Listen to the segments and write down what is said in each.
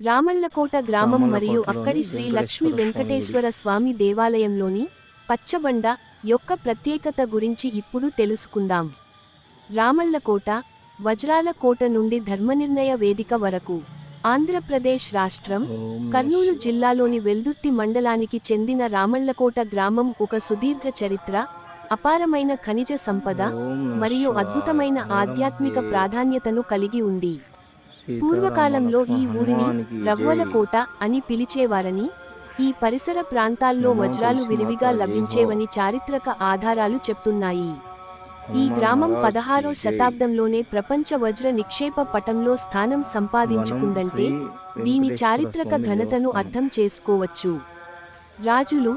రామల్లకోట గ్రామం మరియు అక్కడి శ్రీ లక్ష్మీ వెంకటేశ్వర స్వామి దేవాలయంలోని పచ్చబండ యొక్క ప్రత్యేకత గురించి ఇప్పుడు తెలుసుకుందాం. రామల్లకోట వజ్రాల కోట నుండి ధర్మనిర్ణయ వేదిక వరకు ఆంధ్రప్రదేశ్ రాష్ట్రం కర్నూలు జిల్లాలోని వెల్దుర్తి మండలానికి చెందిన రామల్లకోట గ్రామం ఒక సుదీర్ఘ చరిత్ర అపారమైన ఖనిజ సంపద మరియు అద్భుతమైన. ఆధ్యాత్మిక ప్రాధాన్యతను కలిగి ఉంది. పూర్వకాలంలో ఈ ఊరిని రవ్వల. కోట అని పిలిచేవారని ఈ పరిసర ప్రాంతాల్లో వజ్రాలు విరివిగా లభించేవని చారిత్రక ఆధారాలు చెప్తున్నాయి ఈ గ్రామం పదహారో. శతాబ్దంలోనే ప్రపంచ వజ్ర నిక్షేప పటంలో స్థానం సంపాదించుకుందంటే దీని చారిత్రక ఘనతను. అర్థం చేసుకోవచ్చు రాజులు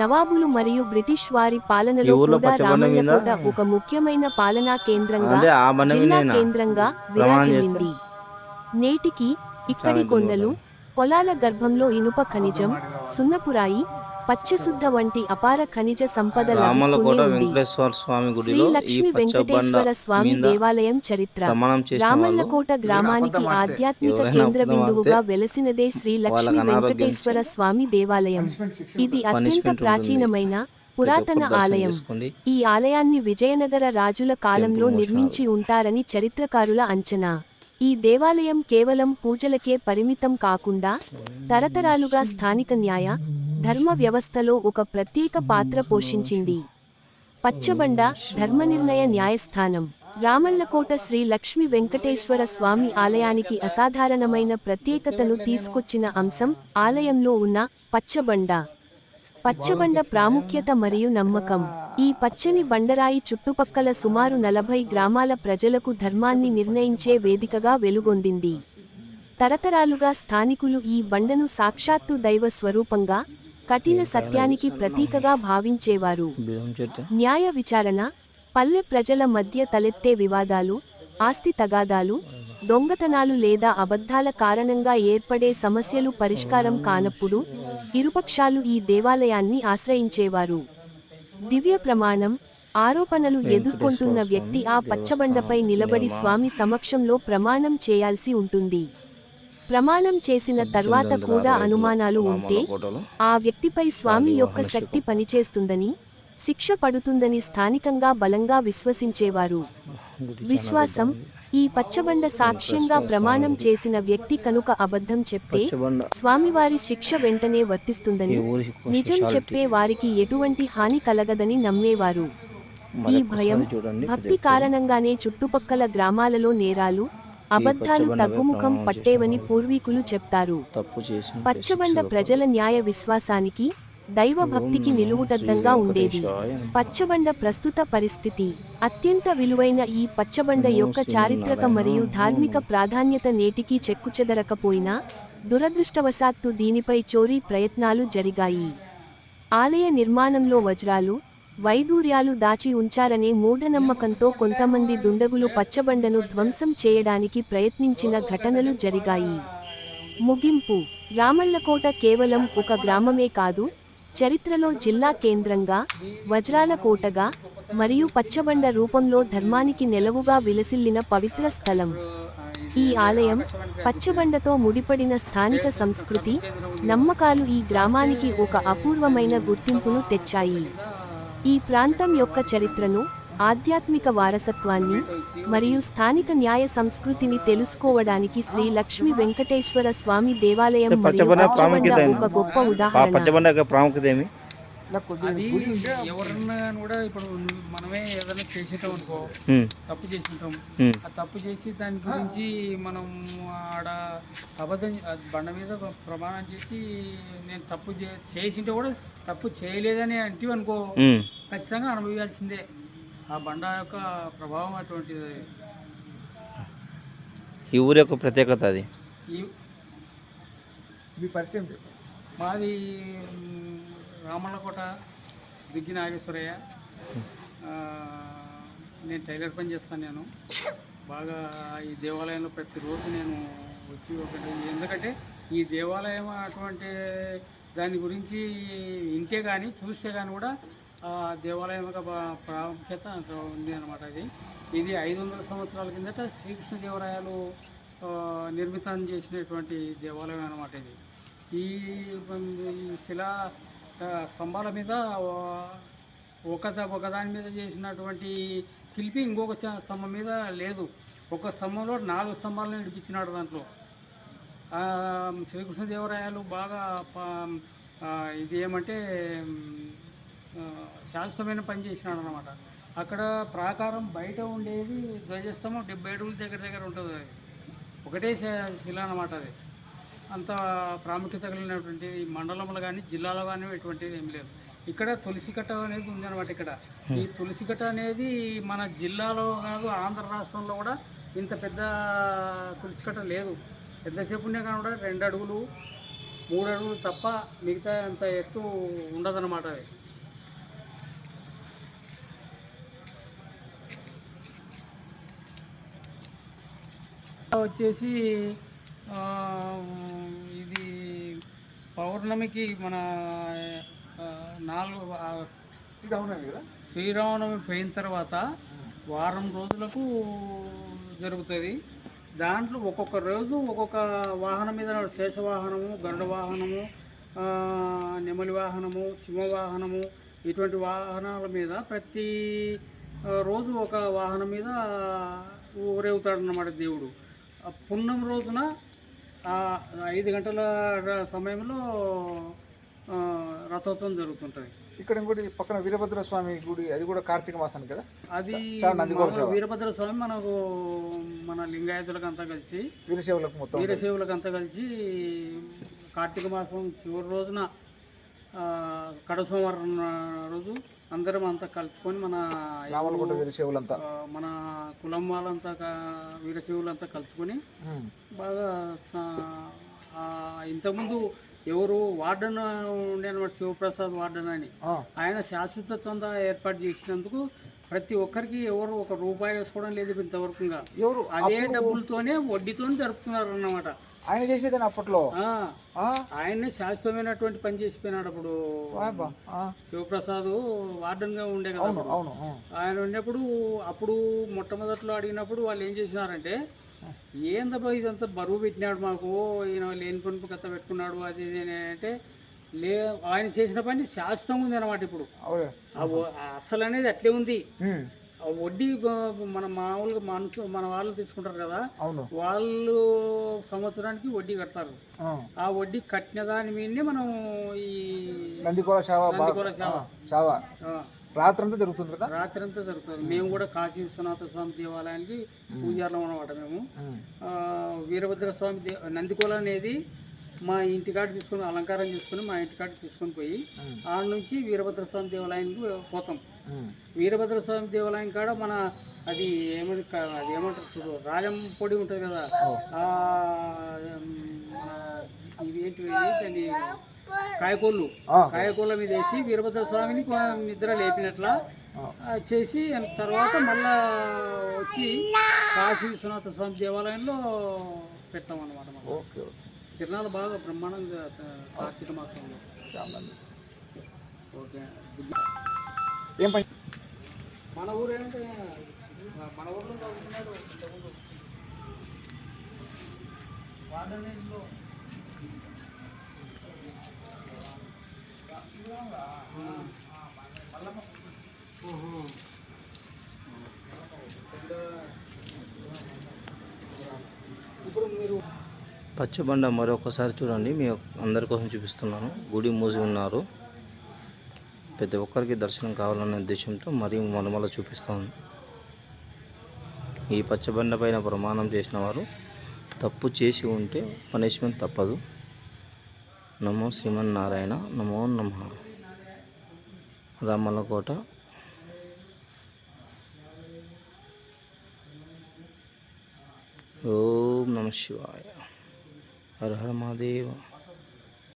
నవాబులు మరియు బ్రిటిష్ వారి పాలనలో కూడా రామల్లకోట ఒక ముఖ్యమైన పాలనా కేంద్రంగా జిల్లా? కేంద్రంగా విరాజిల్లింది నేటికి ఇక్కడి కొండలు పొలాల గర్భంలో ఇనుప ఖనిజం సున్నపురాయి పచ్చశుద్ధ వంటి అపార ఖనిజ సంపద శ్రీ గుడిలో ఈ లక్ష్మీ వెంకటేశ్వర స్వామి దేవాలయం చరిత్ర. రామల్లకోట గ్రామానికి ఆధ్యాత్మిక కేంద్ర బిందువుగా వెలసినదే శ్రీ లక్ష్మీ వెంకటేశ్వర స్వామి దేవాలయం. ఇది అత్యంత. ప్రాచీనమైన పురాతన ఆలయం. ఈ ఆలయాన్ని విజయనగర రాజుల కాలంలో నిర్మించి ఉంటారని చరిత్రకారుల అంచనా. ఈ దేవాలయం కేవలం పూజలకే పరిమితం కాకుండా తరతరాలుగా స్థానిక న్యాయ ధర్మ వ్యవస్థలో ఒక ప్రత్యేక పాత్ర పోషించింది. పచ్చబండ ధర్మనిర్ణయ న్యాయస్థానం. రామల్లకోట శ్రీ లక్ష్మీ వెంకటేశ్వర స్వామి ఆలయానికి అసాధారణమైన ప్రత్యేకతను తీసుకొచ్చిన అంశం ఆలయంలో ఉన్న పచ్చబండ. పచ్చబండ ప్రాముఖ్యత మరియు నమ్మకం. ఈ పచ్చని బండరాయి చుట్టుపక్కల సుమారు నలభై గ్రామాల ప్రజలకు ధర్మాన్ని నిర్ణయించే వేదికగా వెలుగొందింది. తరతరాలుగా స్థానికులు ఈ బండను సాక్షాత్తు దైవ స్వరూపంగా కఠిన సత్యానికి ప్రతీకగా భావించేవారు. న్యాయ విచారణ పల్లె ప్రజల మధ్య తలెత్తే వివాదాలు ఆస్తి తగాదాలు దొంగతనాలు లేదా అబద్ధాల కారణంగా ఏర్పడే సమస్యలు పరిష్కారం కానప్పుడు ఇరుపక్షాలు ఈ దేవాలయాన్ని ఆశ్రయించేవారు. దివ్య ప్రమాణం ఆరోపణలు ఎదుర్కొంటున్న వ్యక్తి ఆ పచ్చబండపై నిలబడి స్వామి సమక్షంలో ప్రమాణం చేయాల్సి ఉంటుంది. ప్రమాణం చేసిన తర్వాత కూడా అనుమానాలు ఉంటే ఆ వ్యక్తిపై స్వామి యొక్క శక్తి పనిచేస్తుందని శిక్ష పడుతుందని స్థానికంగా బలంగా విశ్వసించేవారు విశ్వాసం ఈ పచ్చబండ సాక్ష్యంగా ప్రమాణం చేసిన వ్యక్తి కనుక అబద్ధం చెప్తే స్వామివారి శిక్ష వెంటనే వర్తిస్తుందని నిజం. చెప్పే వారికి ఎటువంటి హాని కలగదని నమ్మేవారు ఈ భయం భక్తి. కారణంగానే చుట్టుపక్కల గ్రామాలలో నేరాలు అబద్ధాలు తగ్గుముఖం పట్టేవని పూర్వీకులు చెప్తారు పచ్చబండ ప్రజల న్యాయ విశ్వాసానికి దైవ భక్తికి నిలువుటద్దంగా ఉండేది. పచ్చబండ ప్రస్తుత పరిస్థితి. అత్యంత విలువైన ఈ పచ్చబండ యొక్క చారిత్రక. మరియు ధార్మిక ప్రాధాన్యత నేటికీ చెక్కుచెదరకపోయినా దురదృష్టవశాత్తు దీనిపై చోరీ ప్రయత్నాలు జరిగాయి. ఆలయ నిర్మాణంలో వజ్రాలు వైడూర్యాలు దాచి ఉంచారనే మూఢనమ్మకంతో కొంతమంది దుండగులు పచ్చబండను ధ్వంసం చేయడానికి ప్రయత్నించిన ఘటనలు జరిగాయి. ముగింపు. రామల్లకోట కేవలం ఒక గ్రామమే కాదు చరిత్రలో జిల్లా కేంద్రంగా వజ్రాల కోటగా మరియు పచ్చబండ రూపంలో ధర్మానికి నెలవుగా విలసిల్లిన పవిత్ర స్థలం. ఈ ఆలయం పచ్చబండతో ముడిపడిన స్థానిక సంస్కృతి నమ్మకాలు ఈ గ్రామానికి ఒక అపూర్వమైన గుర్తింపును తెచ్చాయి. ఈ ప్రాంతం యొక్క చరిత్రను ఆధ్యాత్మిక వారసత్వాన్ని మరియు స్థానిక న్యాయ సంస్కృతిని తెలుసుకోవడానికి శ్రీ లక్ష్మీ వెంకటేశ్వర స్వామి దేవాలయం? ఒక గొప్ప ఉదాహరణ. అది ఎవరన్నా కూడా ఇప్పుడు మనమే ఏదైనా చేసేటాం అనుకో తప్పు చేసింటాం. ఆ తప్పు చేసి దాని గురించి మనం ఆడ అబద్ధం బండ మీద ప్రమాణం చేసి నేను తప్పు చేసింటే కూడా తప్పు చేయలేదని అంటే అనుకో. ఖచ్చితంగా అనుభవించాల్సిందే. ఆ బండ యొక్క ప్రభావం అటువంటిది. ఈ ఊరి యొక్క ప్రత్యేకత అది? ఈ మీ పరిచయం మాది మ్, దిగ్గి నాగేశ్వరయ్య. ఆ, నేను టైలర్ పని చేస్తాను నేను. బాగా ఈ దేవాలయంలో ప్రతిరోజు నేను వచ్చి ఒకటి ఎందుకంటే ఈ దేవాలయం అటువంటి దాని గురించి ఇంటే కానీ చూస్తే కానీ కూడా దేవాలయం యొక్క ప్రాముఖ్యత ఉంది అనమాట ఇది ఇది ఐదు వందల సంవత్సరాల కిందట శ్రీకృష్ణదేవరాయలు నిర్మితం చేసినటువంటి దేవాలయం అనమాట ఇది. ఈ శిలా స్తంభాల మీద ఒక ఒకదాని మీద చేసినటువంటి శిల్పి ఇంకొక చ- స్తంభం మీద లేదు. ఒక స్తంభంలో నాలుగు స్తంభాలను నడిపించినాడు దాంట్లో. శ్రీకృష్ణదేవరాయలు బాగా ఇది ఏమంటే శాశ్వతమైన పని చేసినాడు అనమాట అక్కడ ప్రాకారం బయట ఉండేది ధ్వజస్తంభం డెబ్బై అడుగుల దగ్గర దగ్గర ఉంటుంది అది. ఒకటే శిల అనమాట అది. అంత ప్రాముఖ్యత కలిగినటువంటి మండలంలో కానీ జిల్లాలో కానీ ఎటువంటిది ఏం లేదు. ఇక్కడ తులసికట్ట అనేది ఉంది అనమాట ఇక్కడ. ఈ తులసికట్ట అనేది మన జిల్లాలో కాదు ఆంధ్ర రాష్ట్రంలో కూడా ఇంత పెద్ద తులసికట్ట లేదు. ఉన్నా కానీ కూడా రెండు అడుగులు మూడు అడుగులు తప్ప మిగతా అంత ఎత్తు ఉండదన్నమాట అది. వచ్చేసి ఇది పౌర్ణమికి మన నాలుగు శ్రీరామనవమి కదా? శ్రీరామనవమి పోయిన తర్వాత వారం రోజులకు జరుగుతుంది. దాంట్లో ఒక్కొక్క రోజు ఒక్కొక్క వాహనం మీద శేష వాహనము గరుడ వాహనము నెమలి వాహనము సింహ వాహనము ఇటువంటి వాహనాల మీద ప్రతి రోజు ఒక వాహనం మీద ఊరేగుతాడు అన్నమాట దేవుడు. పున్నం రోజున ఐదు గంటల సమయంలో రథోత్సవం జరుగుతుంటుంది. ఇక్కడ ఇంకోటి పక్కన వీరభద్ర స్వామి గుడి అది కూడా కార్తీక మాసానికి కదా? అది వీరభద్ర స్వామి మనకు మన లింగాయతులకు అంతా కలిసి వీరశైవులకు మొత్తం వీరశైవులకు అంతా కలిసి కార్తీక మాసం చివరి రోజున కడ సోమవారం రోజు అందరం అంతా కలుసుకొని మన రామలకోట వీరశైవులంతా. మన కులం వాళ్ళంతా వీరశైవులంతా కలుసుకొని. బాగా ఇంతకుముందు ఎవరు వార్డెన్ ఉండే అనమాట శివప్రసాద్ వార్డెన్ అని. ఆయన శాశ్వత చందా ఏర్పాటు చేసినందుకు ప్రతి ఒక్కరికి ఎవరు ఒక రూపాయి వేసుకోవడం లేదు ఇంతవరకు ఇంకా. ఎవరు? అదే డబ్బులతోనే వడ్డీతో జరుపుతున్నారు అన్నమాట ఆయన చేసేదని అప్పట్లో? ఆయన్నే శాశ్వతమైనటువంటి పని చేసిపోయినాడు అప్పుడు. శివప్రసాద్ వార్డెన్గా ఉండే కదా. ఆయన ఉన్నప్పుడు అప్పుడు మొట్టమొదట్లో అడిగినప్పుడు వాళ్ళు ఏం చేసినారంటే ఏందబ్బా ఇదంతా బరువు పెట్టినాడు మాకు ఈయన లేని పనుపు కథ పెట్టుకున్నాడు అది ఇది అంటే లే ఆయన చేసిన పని శాశ్వతంగా ఉంది అనమాట ఇప్పుడు అసలు అనేది అట్లే ఉంది. వడ్డీ మన మామూలుగా మనసు మన వాళ్ళు తీసుకుంటారు కదా అవును. వాళ్ళు సంవత్సరానికి వడ్డీ కడతారు. ఆ. వడ్డీ కట్టిన దాని మీదనే మనం ఈ నందికోల నందికోల రాత్రంతా జరుగుతుంది కదా? రాత్రి అంతా జరుగుతుంది. మేము కూడా కాశీ విశ్వనాథ స్వామి దేవాలయానికి పూజారులం అనమాట మేము. వీరభద్ర స్వామి నందికోల అనేది మా ఇంటికాడ తీసుకొని అలంకారం చేసుకుని మా ఇంటికాడ తీసుకొని పోయి ఆడ నుంచి వీరభద్ర స్వామి దేవాలయానికి పోతాం. వీరభద్ర స్వామి దేవాలయం కాడ మన అది ఏమని అది ఏమంటారు చూడు రాజం పొడి ఉంటుంది కదా. ఇది ఏంటి? దాన్ని కాయకోళ్ళు. కాయకూల మీద వేసి వీరభద్ర స్వామిని నిద్ర లేపినట్ల చేసి తర్వాత మళ్ళా వచ్చి కాశీ విశ్వనాథ స్వామి దేవాలయంలో పెడతాం అన్నమాట మనం. Okay okay. తిరునాళ్ళు బాగా బ్రహ్మాండంగా కార్తీక మాసంలో. ఓకే. ఏం పని? మన ఊరు ఏంటంటే మన ఊర్లో చదువుతున్నాడు ఇంతకుముందు. వాడనేలో ఇప్పుడు మీరు పచ్చబండ మరొకసారి చూడండి. మీ అందరి కోసం చూపిస్తున్నాను. గుడి మూసి ఉన్నారు. ప్రతి ఒక్కరికి దర్శనం కావాలనే ఉద్దేశంతో మరీ మనుమల చూపిస్తాను ఈ పచ్చబండ పైన ప్రమాణం చేసిన వారు తప్పు చేసి ఉంటే పనిష్మెంట్ తప్పదు. నమో శ్రీమన్నారాయణ నమో నమ. రామలకోట. ఓం నమ శివాయ. హర హర మహాదేవ.